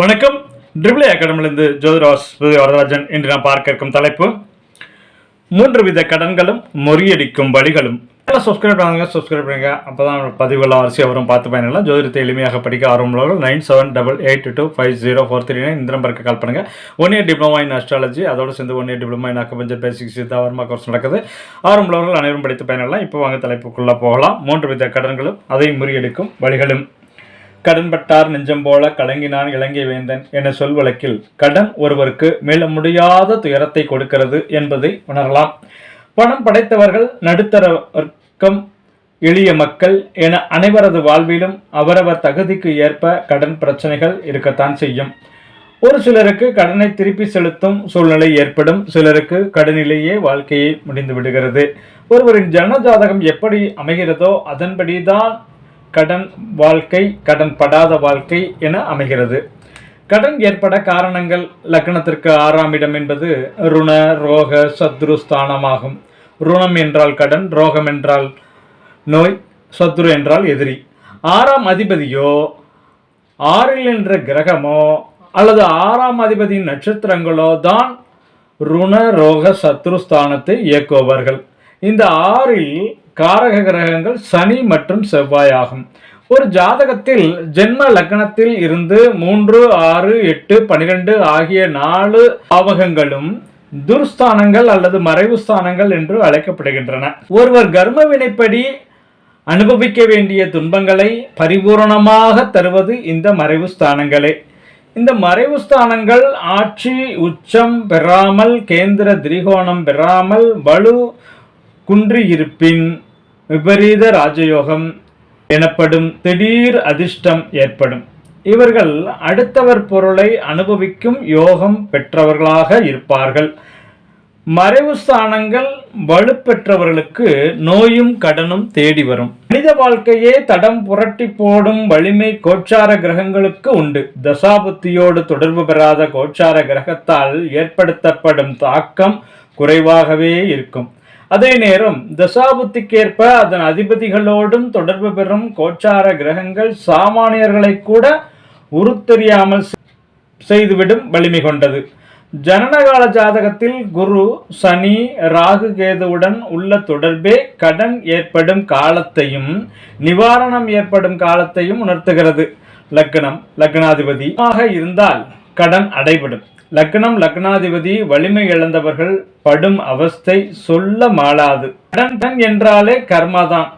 வணக்கம். ட்ரிபிளே அகாடமிலிருந்து ஜோதிராஸ் வரதராஜன் என்று நான் பார்க்க இருக்கும் தலைப்பு. மூன்று வித கடன்களும் முறியடிக்கும் வழிகளும். சப்ஸ்கிரைப் பண்ணுங்க சப்ஸ்கிரைப் பண்ணுங்க. அப்போ தான் பதிவுகள் வரிசையாக வரும். பார்த்து பயனிடலாம் ஜோதிடத்தை எளிமையாக படிக்க ஆர்வமுள்ளவர்கள் nine seven double eight two five zero four three nine இந்த நம்பருக்கு கால் பண்ணுங்க. One year diploma in astrology அதோடு சேர்ந்து one year diploma in acupuncture basic Siddha Varma course நடக்குது. ஆர்வமுள்ளவர்கள் அனைவரும் படித்து பயனிடலாம் இப்போ வாங்க தலைப்புக்குள்ளே போகலாம். மூன்று வித கடன்களும் அதை முறியடிக்கும் வழிகளும். கடன்பட்டார் நெஞ்சம் போல கலங்கினான் இலங்கை வேந்தன் என சொல்வழக்கில் கடன் ஒருவருக்கு மேல முடியாத துயரத்தை கொடுக்கிறது என்பதை உணரலாம். பணம் படைத்தவர்கள் நடுத்தர வர்க்கம் எளிய மக்கள் என அனைவரது வாழ்விலும் அவரவர் தகுதிக்கு ஏற்ப கடன் பிரச்சனைகள் இருக்கத்தான் செய்யும். ஒரு சிலருக்கு கடனை திருப்பி செலுத்தும் சூழ்நிலை ஏற்படும். சிலருக்கு கடனிலேயே வாழ்க்கையை முடிந்து விடுகிறது ஒருவரின் ஜனஜாதகம் எப்படி அமைகிறதோ அதன்படிதான் கடன் வாழ்க்கை கடன் படாத வாழ்க்கை என அமைகிறது. கடன் ஏற்பட காரணங்கள் லக்னத்திற்கு ஆறாம் இடம் என்பது ருண ரோக சத்ரு ஸ்தானமாகும். ருணம் என்றால் கடன் ரோகம் என்றால் நோய் சத்ரு என்றால் எதிரி. ஆறாம் அதிபதியோ ஆறில் என்ற கிரகமோ அல்லது ஆறாம் அதிபதியின் நட்சத்திரங்களோ தான் ருண ரோக சத்ரு ஸ்தானத்தை இயக்குபவர்கள். இந்த ஆறில் காரக கிரகங்கள் சனி மற்றும் செவ்வாய் ஆகும். ஒரு ஜாதகத்தில் ஜென்ம லக்னத்தில் இருந்து மூன்று ஆறு எட்டு பனிரெண்டு ஆகிய நாலு பாவகங்களும் துர்ஸ்தானங்கள் அல்லது மறைவு ஸ்தானங்கள் என்று அழைக்கப்படுகின்றன. ஒருவர் கர்ம வினைப்படி அனுபவிக்க வேண்டிய துன்பங்களை பரிபூரணமாக தருவது இந்த மறைவு ஸ்தானங்களே. இந்த மறைவு ஸ்தானங்கள் ஆட்சி உச்சம் பெறாமல் கேந்திர திரிகோணம் பெறாமல் வலு குன்றியிருப்பின் விபரீத ராஜயோகம் எனப்படும் திடீர் அதிர்ஷ்டம் ஏற்படும். இவர்கள் அடுத்தவர் பொருளை அனுபவிக்கும் யோகம் பெற்றவர்களாக இருப்பார்கள். மறைவு ஸ்தானங்கள் வலுப்பெற்றவர்களுக்கு நோயும் கடனும் தேடி வரும். மனித வாழ்க்கையே தடம் புரட்டி போடும் வலிமை கோச்சார கிரகங்களுக்கு உண்டு. தசாபுத்தியோடு தொடர்பு பெறாத கோச்சார கிரகத்தால் ஏற்படுத்தப்படும் தாக்கம் குறைவாகவே இருக்கும். அதே நேரம் தசாபுத்திக்கேற்ப அதன் அதிபதிகளோடும் தொடர்பு பெறும் கோச்சார கிரகங்கள் சாமானியர்களை கூட உருத்தெரியாமல் செய்துவிடும் வலிமை கொண்டது. ஜனனகால ஜாதகத்தில் குரு சனி ராகு கேதுவுடன் உள்ள தொடர்பே கடன் ஏற்படும் காலத்தையும் நிவாரணம் ஏற்படும் காலத்தையும் உணர்த்துகிறது. லக்னம் லக்னாதிபதி. ஆக இருந்தால் கடன் அடைபடும். லக்னம் லக்னாதிபதி வலிமை இழந்தவர்கள் படும் அவஸ்தை சொல்ல மாளாது. கடன் என்றாலே கர்மாதான்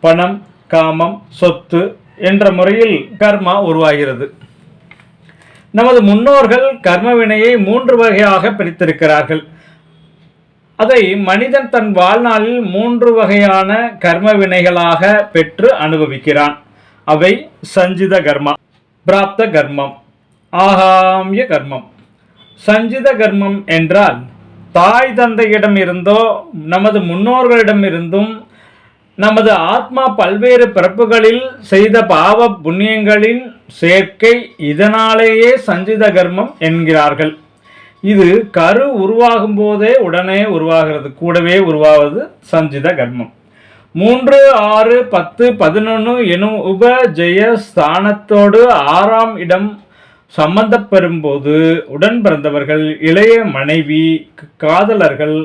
பணம் காமம் சொத்து என்ற முறையில் கர்மா உருவாகிறது. நமது முன்னோர்கள் கர்ம வினையை மூன்று வகையாக பிரித்திருக்கிறார்கள். அதை மனிதன் தன் வாழ்நாளில் மூன்று வகையான கர்ம வினைகளாக பெற்று அனுபவிக்கிறான். அவை சஞ்சித கர்மா பிராப்த கர்மம் ஆகாமிய கர்மம் சஞ்சித கர்மம் என்றால் தாய் தந்தையிடம் இருந்தோ நமது முன்னோர்களிடம் இருந்தும் நமது ஆத்மா பல்வேறு பிறப்புகளில் செய்த பாவ புண்ணியங்களின் சேர்க்கை இதனாலேயே சஞ்சித கர்மம் என்கிறார்கள். இது கரு உருவாகும் போதே உடனே உருவாகிறது கூடவே உருவாவது சஞ்சித கர்மம். மூன்று ஆறு பத்து பதினொன்று எனும் உபஜெய ஸ்தானத்தோடு ஆறாம் இடம் சம்பந்தப்பெறும்போது உடன் பிறந்தவர்கள் இளைய மனைவி காதலர்கள்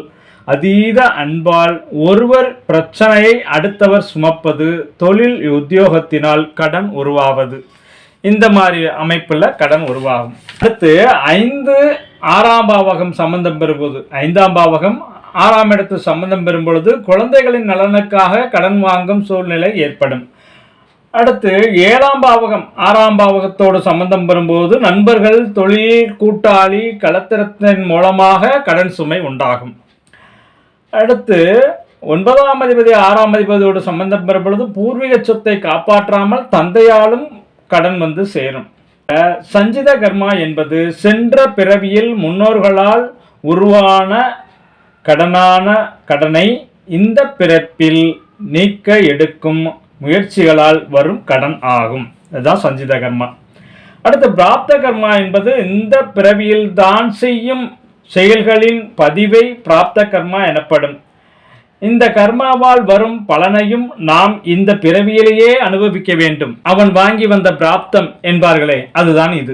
அதீத அன்பால் ஒருவர் பிரச்சனையை அடுத்தவர் சுமப்பது தொழில் உத்தியோகத்தினால் கடன் உருவாவது. இந்த மாதிரி அமைப்பில் கடன் உருவாகும். அடுத்து ஐந்து ஆறாம் பாவகம் சம்பந்தம் பெறும்போது ஐந்தாம் பாவகம் ஆறாம் இடத்து சம்பந்தம் பெறும் பொழுது குழந்தைகளின் நலனுக்காக கடன் வாங்கும் சூழ்நிலை ஏற்படும். அடுத்து ஏழாம் பாவகம் ஆறாம் பாவகத்தோடு சம்பந்தம் வரும்போது நண்பர்கள் தொழில் கூட்டாளி கலத்திரத்தின் மூலமாக கடன் சுமை உண்டாகும். அடுத்து ஒன்பதாம் அதிபதி ஆறாம் அதிபதியோடு சம்பந்தம் பெறும் பொழுது பூர்வீக சொத்தை காப்பாற்றாமல் தந்தையாலும் கடன் வந்து சேரும். சஞ்சித கர்மா என்பது சென்ற பிறவியில் முன்னோர்களால் உருவான கடனான கடனை இந்த பிறப்பில் நீக்க எடுக்கும் முயற்சிகளால் வரும் கடன் ஆகும். இதுதான் சஞ்சித கர்மா. அடுத்து பிராப்த கர்மா என்பது இந்த பிறவியில் தான் செய்யும் செயல்களின் பதிவை பிராப்த கர்மா எனப்படும். இந்த கர்மாவால் வரும் பலனையும் நாம் இந்த பிறவியிலேயே அனுபவிக்க வேண்டும். அவன் வாங்கி வந்த பிராப்தம் என்பார்களே அதுதான் இது.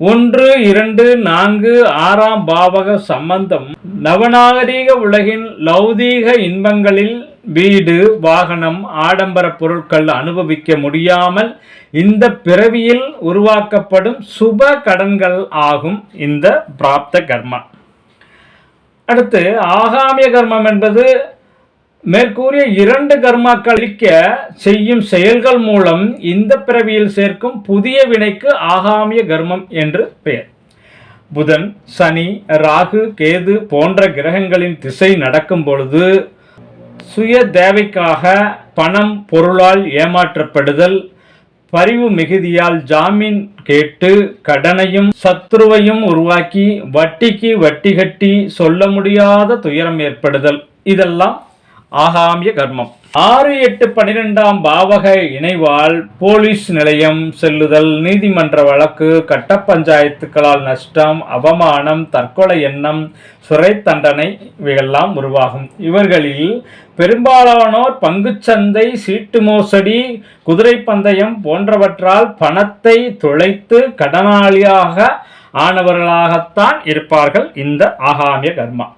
ஒன்று இரண்டு நான்கு ஆறாம் பாவக சம்பந்தம் நவநாகரீக உலகின் லௌதீக இன்பங்களில் வீடு வாகனம் ஆடம்பர பொருட்கள் அனுபவிக்க முடியாமல் இந்த பிறவியில் உருவாக்கப்படும் சுப கடன்கள் ஆகும் இந்த பிராப்த கர்மா. அடுத்து ஆகாமிய கர்மம் என்பது மேற்கூறிய இரண்டு கர்மாக்கள் அளிக்க செய்யும் செயல்கள் மூலம் இந்த பிறவியில் சேர்க்கும் புதிய வினைக்கு ஆகாமிய கர்மம் என்று பெயர். புதன் சனி ராகு கேது போன்ற கிரகங்களின் திசை நடக்கும் பொழுது சுய தேவைக்காக பணம் பொருளால் ஏமாற்றப்படுதல் பரிவு மிகுதியால் ஜாமீன் கேட்டு கடனையும் சத்ருவையும் உருவாக்கி வட்டிக்கு வட்டி கட்டி சொல்ல முடியாத துயரம் ஏற்படுதல். இதெல்லாம் ஆகாமிய கர்மம். ஆறு எட்டு பனிரெண்டாம் பாவக இணைவால் போலீஸ் நிலையம் செல்லுதல் நீதிமன்ற வழக்கு கட்ட பஞ்சாயத்துக்களால் நஷ்டம் அவமானம் தற்கொலை எண்ணம் சுரை தண்டனை இவையெல்லாம் உருவாகும். இவர்களில் பெரும்பாலானோர் பங்குச்சந்தை சீட்டு மோசடி குதிரை பந்தயம் போன்றவற்றால் பணத்தை துளைத்து கடனாளியாக ஆனவர்களாகத்தான் இருப்பார்கள் இந்த ஆகாமிய கர்மா.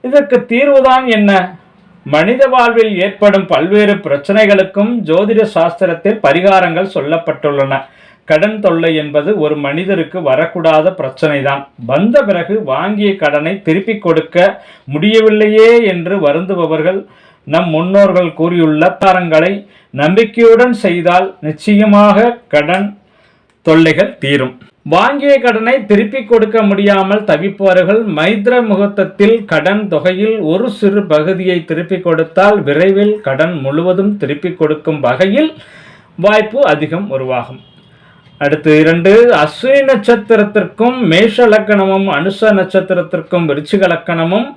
இதற்கு தீர்வுதான் என்ன? மனித வாழ்வில் ஏற்படும் பல்வேறு பிரச்சனைகளுக்கும் ஜோதிட சாஸ்திரத்தில் பரிகாரங்கள் சொல்லப்பட்டுள்ளன. கடன் தொல்லை என்பது ஒரு மனிதருக்கு வரக்கூடாத பிரச்சனைதான். வந்த பிறகு வாங்கிய கடனை திருப்பிக் கொடுக்க முடியவில்லையே என்று வருந்துபவர்கள் நம் முன்னோர்கள் கூறியுள்ள பாரங்களை நம்பிக்கையுடன் செய்தால் நிச்சயமாக கடன் தொல்லைகள் தீரும். வாங்கிய கடனை திருப்பி கொடுக்க முடியாமல் தவிப்பவர்கள் மைத்ர முகூர்த்தத்தில் கடன் தொகையில் ஒரு சிறு பகுதியை திருப்பி கொடுத்தால் விரைவில் கடன் முழுவதும் திருப்பிக் கொடுக்கும் வகையில் வாய்ப்பு அதிகம் உருவாகும். அடுத்து இரண்டு அஸ்வினி நட்சத்திரத்திற்கும் மேஷ லக்கணமும் அனுஷ நட்சத்திரத்திற்கும் விருச்சிக லக்கணமும்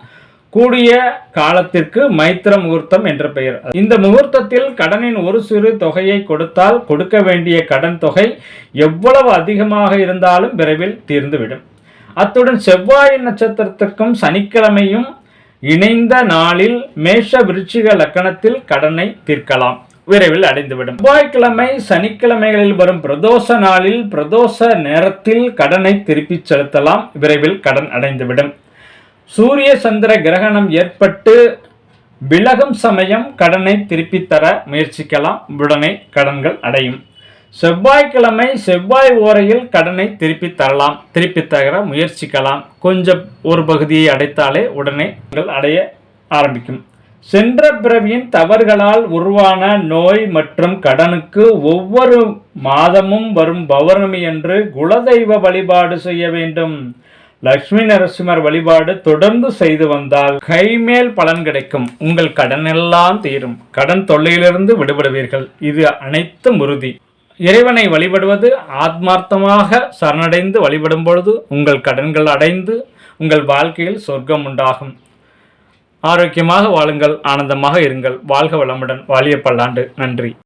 கூடிய காலத்திற்கு மைத்திர முகூர்த்தம் என்ற பெயர். இந்த முகூர்த்தத்தில் கடனின் ஒரு சிறு தொகையை கொடுத்தால் கொடுக்க வேண்டிய கடன் தொகை எவ்வளவு அதிகமாக இருந்தாலும் விரைவில் தீர்ந்துவிடும். அத்துடன் செவ்வாய் நட்சத்திரத்திற்கும் சனிக்கிழமையும் இணைந்த நாளில் மேஷ விருச்சிக லக்கணத்தில் கடனை தீர்க்கலாம். விரைவில் அடைந்துவிடும். செவ்வாய்க்கிழமை சனிக்கிழமைகளில் வரும் பிரதோஷ நாளில் பிரதோஷ நேரத்தில் கடனை திருப்பிச் செலுத்தலாம். விரைவில் கடன் அடைந்துவிடும். சூரிய சந்திர கிரகணம் ஏற்பட்டு விலகும் சமயம் கடனை திருப்பித் தர முயற்சிக்கலாம். உடனே கடன்கள் அடையும். செவ்வாய்க்கிழமை செவ்வாய் ஓரையில் கடனை திருப்பி தரலாம். திருப்பி தர முயற்சிக்கலாம். கொஞ்சம் ஒரு பகுதியை அடைத்தாலே உடனே அடைய ஆரம்பிக்கும். சென்ற பிறவியின் தவறுகளால் உருவான நோய் மற்றும் கடனுக்கு ஒவ்வொரு மாதமும் வரும் பௌர்ணமி என்று குலதெய்வ வழிபாடு செய்ய வேண்டும். லக்ஷ்மி நரசிம்மர் வழிபாடு தொடர்ந்து செய்து வந்தால் கைமேல் பலன் கிடைக்கும். உங்கள் கடன் எல்லாம் தீரும். கடன் தொல்லையிலிருந்து விடுபடுவீர்கள். இது அனைத்தும் உறுதி. இறைவனை வழிபடுவது ஆத்மார்த்தமாக சரணடைந்து வழிபடும் பொழுது உங்கள் கடன்கள் அடைந்து உங்கள் வாழ்க்கையில் சொர்க்கம் உண்டாகும். ஆரோக்கியமாக வாழுங்கள். ஆனந்தமாக இருங்கள். வாழ்க வளமுடன். வாழிய பல்லாண்டு நன்றி.